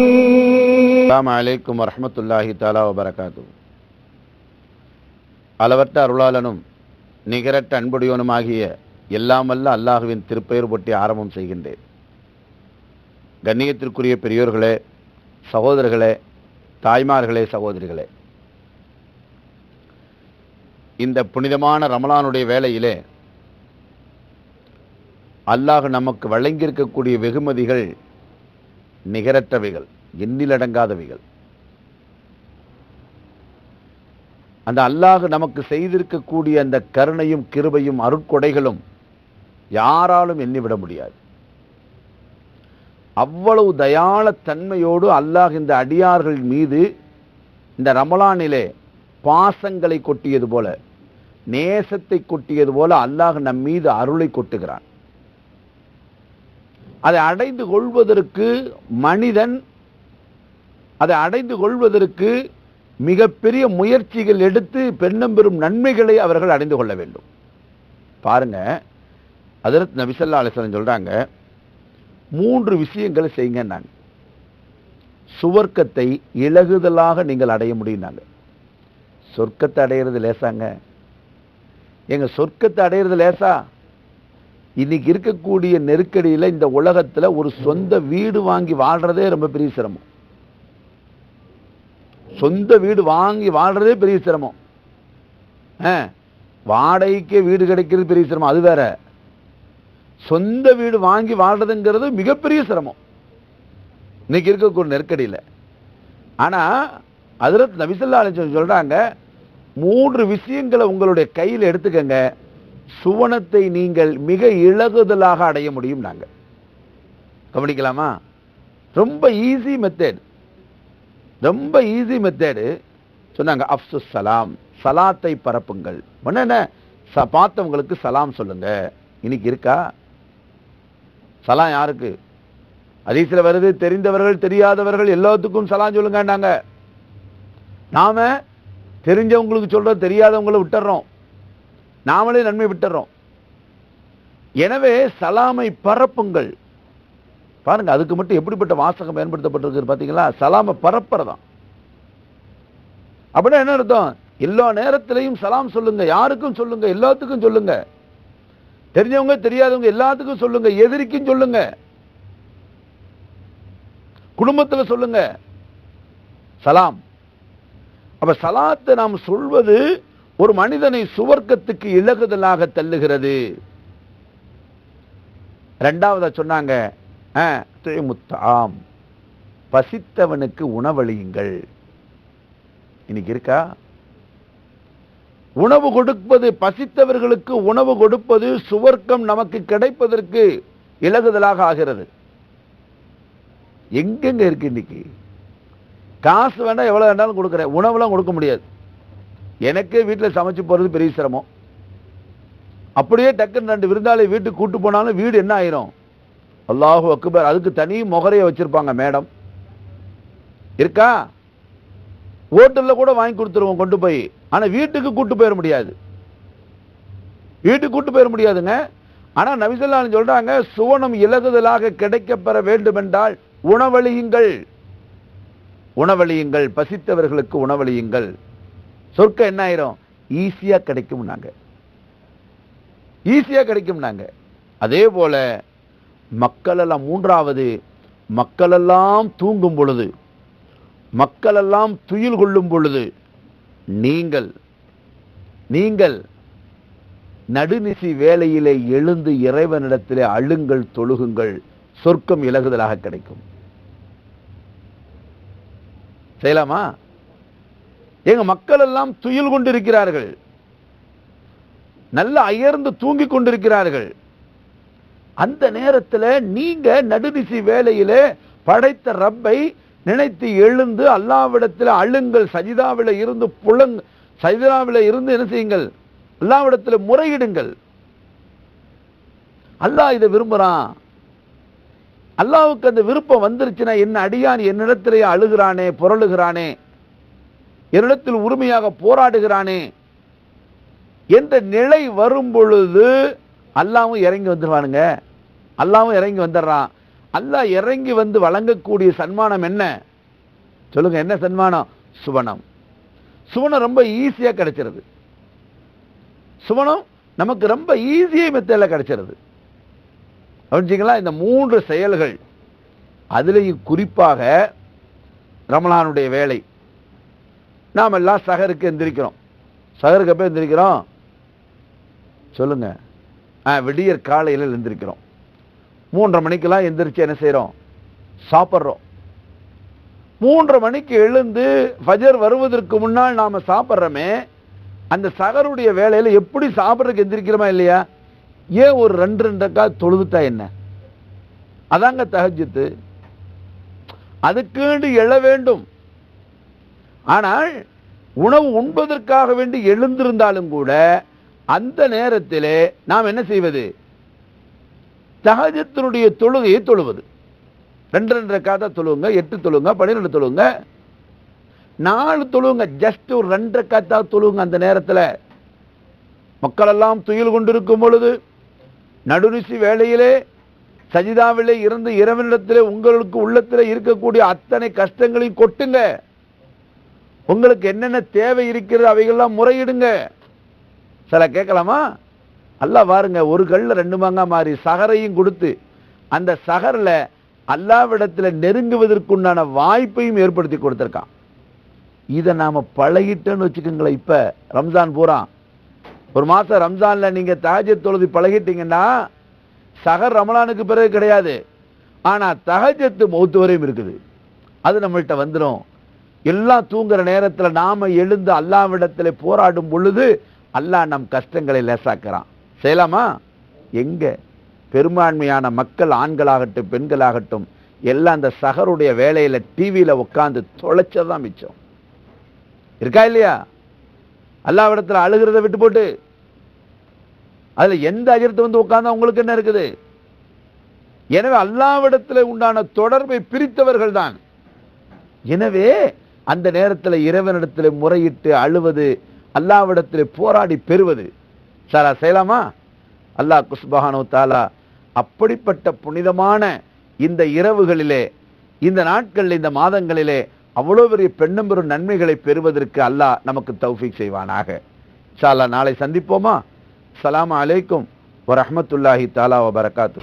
அலாம் அலைக்கும் வரமத்துல்லாஹி தாலா வபரகாத்து. அளவற்ற அருளாளனும் நிகரற்ற அன்புடையவனுமாகிய எல்லாம் வல்ல அல்லாஹுவின் திருப்பெயர் போட்டி ஆரம்பம் செய்கின்றேன். கண்ணியத்திற்குரிய பெரியோர்களே சகோதரர்களே தாய்மார்களே சகோதரிகளே. இந்த புனிதமான ரமலானுடைய வேளையிலே அல்லாஹ் நமக்கு வழங்கியிருக்கக்கூடிய வெகுமதிகள் நிகரற்றவைகள் எண்ணிலடங்காதவைகள். அந்த அல்லாஹ் நமக்கு செய்திருக்கக்கூடிய அந்த கருணையும் கிருபையும் அருட்கொடைகளும் யாராலும் எண்ணிவிட முடியாது. அவ்வளவு தயாள தன்மையோடு அல்லாஹ் இந்த அடியார்கள் மீது இந்த ரமலானிலே பாசங்களை கொட்டியது போல நேசத்தை கொட்டியது போல அல்லாஹ் நம் மீது அருளை கொட்டுகிறான். அதை அடைந்து கொள்வதற்கு மனிதன் அதை அடைந்து கொள்வதற்கு மிகப்பெரிய முயற்சிகள் எடுத்து பெண்ணம் பெறும் நன்மைகளை அவர்கள் அடைந்து கொள்ள வேண்டும். பாருங்க அதரத் நபிசல்லா அலிஸ்லாம் சொல்கிறாங்க மூன்று விஷயங்களை செய்யுங்க நாங்கள் சுவர்க்கத்தை இலகுதலாக நீங்கள் அடைய முடியும்னாங்க சொர்க்கத்தை அடையிறது லேசாங்க. எங்கள் சொர்க்கத்தை அடையிறது லேசா? இன்னைக்கு இருக்கக்கூடிய நெருக்கடியில் இந்த உலகத்தில் ஒரு சொந்த வீடு வாங்கி வாழ்கிறதே ரொம்ப பெரிய சிரமம். சொந்த வீடு வாங்கி வாழ்கிறதே பெரிய சிரமம். ஆ, வாடகைக்கே வீடு கிடைக்கிறது பெரிய சிரமம் அது வேற. சொந்த வீடு வாங்கி வாழ்றதுங்கிறது மிகப்பெரிய சிரமம். இன்னைக்கு இருக்கக்கூடிய நெருக்கடியில். ஆனால் அதிரத் நபிசல்லா சொல்கிறாங்க மூன்று விஷயங்களை உங்களுடைய கையில் எடுத்துக்கங்க. சுவனத்தை நீங்கள் மிக இலகுதலாக அடைய முடியும் நாங்க கவனிக்கலாமா? ரொம்ப ஈஸி மெத்தேட் ரொம்ப ஈஸி மெத்தேடு சொன்னாங்க அப்சு சலாம் சலாத்தை பரப்புங்கள். ஒண்ணு என்ன ச பார்த்தவங்களுக்கு சலாம் சொல்லுங்க. இன்னைக்கு இருக்கா? சலாம் யாருக்கு? அதீசில் வருது தெரிந்தவர்கள் தெரியாதவர்கள் எல்லாத்துக்கும் சலாம் சொல்லுங்கன்னாங்க. நாம தெரிஞ்சவங்களுக்கு சொல்றோம் தெரியாதவங்களை விட்டுறோம். நாமளே நன்மை விட்டுறோம். எனவே சலாமை பரப்புங்கள். பாருங்க அதுக்கு மட்டும் எப்படிப்பட்ட வாசகம் பயன்படுத்தப்பட்டிருக்கு பாத்தீங்களா? சலாமை பரப்புறதாம் அப்படின்னா என்ன அர்த்தம்? எல்லா நேரத்திலையும் சலாம் சொல்லுங்க யாருக்கும் சொல்லுங்க எல்லாத்துக்கும் சொல்லுங்க. தெரிஞ்சவங்க தெரியாதவங்க எல்லாத்துக்கும் சொல்லுங்க எதிரிக்கும் சொல்லுங்க. குடும்பத்துல சொல்லுங்க. சலாம். அப்ப சலாத்தை நாம் சொல்வது ஒரு மனிதனை சுவர்க்கத்துக்கு இலகுதலாக தள்ளுகிறது. ரெண்டாவதா சொன்னாங்க முத்தாம் பசித்தவனுக்கு உணவளியுங்கள். இன்னைக்கு இருக்கா? உணவு கொடுப்பது பசித்தவர்களுக்கு உணவு கொடுப்பது சுவர்க்கம் நமக்கு கிடைப்பதற்கு இலகுதலாக ஆகிறது. எங்கெங்க இருக்கு இன்னைக்கு? காசு வேணா எவ்வளவு வேணாலும் கொடுக்குறேன் உணவுலாம் கொடுக்க முடியாது. எனக்கே வீட்டில் சமைச்சு போகிறது பெரிய சிரமம். அப்படியே டக்குன்னு ரெண்டு விருந்தாளி வீட்டுக்கு கூட்டு போனாலும் வீடு என்ன ஆயிரும்? அல்லாஹு அக்குபர் அதுக்கு தனி முகரையை வச்சுருப்பாங்க மேடம். இருக்கா? ஓட்டலில் கூட வாங்கி கொடுத்துருவோம் கொண்டு போய். ஆனால் வீட்டுக்கு கூட்டு போயிட முடியாது. வீட்டுக்கு கூட்டு போயிட முடியாதுங்க. ஆனால் நபிசல்லான்னு சொல்கிறாங்க சுவனம் இலகுதலாக கிடைக்கப்பெற வேண்டுமென்றால் உணவழியுங்கள் உணவழியுங்கள் பசித்தவர்களுக்கு உணவழியுங்கள் சொர்க்கம் என்ன ஆயிரும்? ஈஸியா கிடைக்கும் நாங்க. ஈஸியா கிடைக்கும் நாங்க. அதே போல மக்களெல்லாம் மூன்றாவது மக்களெல்லாம் தூங்கும் பொழுது மக்களெல்லாம் துயில் கொள்ளும் பொழுது நீங்கள் நீங்கள் நடுநிசி வேலையிலே எழுந்து இறைவனிடத்திலே அழுங்கள் தொழுகுங்கள் சொர்க்கம் இலகுதலாக கிடைக்கும். செய்யலாமா? எங்க மக்கள் எல்லாம் துயில் கொண்டிருக்கிறார்கள். நல்ல அயர்ந்து தூங்கிக் கொண்டிருக்கிறார்கள். அந்த நேரத்தில் நீங்க நடுநிசி வேலையில படைத்த ரப்பை நினைத்து எழுந்து அல்லாவிடத்தில் அழுங்கள் சஜிதாவில இருந்து புலங் சஜிதாவில் இருந்து என்ன செய்யுங்கள்? அல்லாவிடத்தில் முறையிடுங்கள். அல்லாஹ் இதை விரும்புறான். அல்லாவுக்கு அந்த விருப்பம் வந்துருச்சுன்னா என்ன அடியான் என்னிடத்திலேயே அழுகிறானே புரளுகிறானே? என்னிடத்தில் உரிமையாக போராடுகிறானே என்ற நிலை வரும் பொழுது அல்லாவும் இறங்கி வந்துடுவானுங்க அல்லாவும் இறங்கி வந்துடுறான். அல்லாஹ் இறங்கி வந்து வழங்கக்கூடிய சன்மானம் என்ன? சொல்லுங்க என்ன சன்மானம்? சுவனம். சுவனம் ரொம்ப ஈஸியாக கிடைச்சிருது. சுவனம் நமக்கு ரொம்ப ஈஸியாக மெத்தடில் கிடைச்சிருது. அப்படிச்சிங்களா இந்த மூன்று செயல்கள். அதுலேயும் குறிப்பாக ரமலானுடைய வேலை. நாம் எல்லாம் சகருக்கு எந்திரிக்கிறோம். சகருக்கு எப்போ எந்திரிக்கிறோம்? சொல்லுங்க. ஆ விடியற் காலையில் எந்திரிக்கிறோம். மூன்றரை மணிக்கெல்லாம் எந்திரிச்சு என்ன செய்கிறோம் சாப்பிட்றோம். மூன்றரை மணிக்கு எழுந்து ஃபஜர் வருவதற்கு முன்னால் நாம் சாப்பிட்றோமே அந்த சகருடைய வேலையில் எப்படி சாப்பிட்றதுக்கு எந்திரிக்கிறோமா இல்லையா? ஏன் ஒரு ரெண்டு ரெண்டக்கா தொழுதுட்டா என்ன? அதாங்க தஹஜ்ஜத்து. அதுக்கேண்டு எழ வேண்டும். ஆனால் உணவு உண்பதற்காக வேண்டி எழுந்திருந்தாலும் கூட அந்த நேரத்தில் நாம் என்ன செய்வது? சகஜத்தினுடைய தொழுகையை தொழுவது. ரெண்டு ரெண்டரை காதா தொழுவுங்க எட்டு தொழுவுங்க பன்னிரெண்டு தொழுங்க நாலு தொழுவுங்க ஜஸ்ட் ஒரு ரெண்டரை காத்தா தொழுவுங்க அந்த நேரத்தில். மக்களெல்லாம் துயில் கொண்டிருக்கும் பொழுது நடுநிசி வேளையிலே சஜிதாவிலே இருந்து இரவனிடத்திலே உங்களுக்கு உள்ளத்தில் இருக்கக்கூடிய அத்தனை கஷ்டங்களையும் கொட்டுங்க. உங்களுக்கு என்னென்ன தேவை இருக்கிறது அவைகள்லாம் முறையிடுங்க. சில கேட்கலாமா? அல்லா பாருங்க ஒரு கல்லில் ரெண்டு மாங்காய் மாறி சகரையும் கொடுத்து அந்த சகரில் அல்லாவிடத்தில் நெருங்குவதற்குண்டான வாய்ப்பையும் ஏற்படுத்தி கொடுத்துருக்கான். இதை நாம் பழகிட்டோன்னு வச்சுக்கோங்களேன் இப்போ ரம்ஜான் பூரா. ஒரு மாதம் ரம்ஜானில் நீங்கள் தஹஜத் தொழுது பழகிட்டீங்கன்னா சகர் ரமலானுக்கு பிறகு கிடையாது. ஆனால் தகஜத்து மௌத்து வரையும் இருக்குது. அது நம்மள்கிட்ட வந்துடும் எல்லாம் தூங்குற நேரத்துல நாம எழுந்து அல்லாவிடத்துல போராடும் பொழுது அல்லாஹ் நம் கஷ்டங்களை லேசாக்குறான். செய்யலாமா? எங்க? பெரும்பான்மையான மக்கள் ஆண்களாகட்டும் பெண்களாகட்டும் எல்லாம் அந்த சகருடைய வேலையில டிவியில உட்காந்து தொலைச்சதான் மிச்சம். இருக்கா இல்லையா? அல்லாவிடத்தில் அழுகிறத விட்டு போட்டு அதுல எந்த அஜரத்து வந்து உட்கார்ந்தா உங்களுக்கு என்ன இருக்குது? எனவே அல்லாவிடத்தில் உண்டான தொடர்பை பிரித்தவர்கள் தான் எனவே அந்த நேரத்தில் இறைவனிடத்தில் முறையிட்டு அழுவது அல்லாவிடத்தில் போராடி பெறுவது. சாரா செய்யலாமா? அல்லாஹ் குஸ்பஹானோ தாலா அப்படிப்பட்ட புனிதமான இந்த இரவுகளிலே இந்த நாட்களில் இந்த மாதங்களிலே அவ்வளோ பெரிய பெண்ணும் பெரும் நன்மைகளை பெறுவதற்கு அல்லாஹ் நமக்கு தௌஃபீக் செய்வானாக. சாலா நாளை சந்திப்போமா? சலாம் அலைக்கும் வரஹ்மத்துல்லாஹி தாலா வபரகாத்து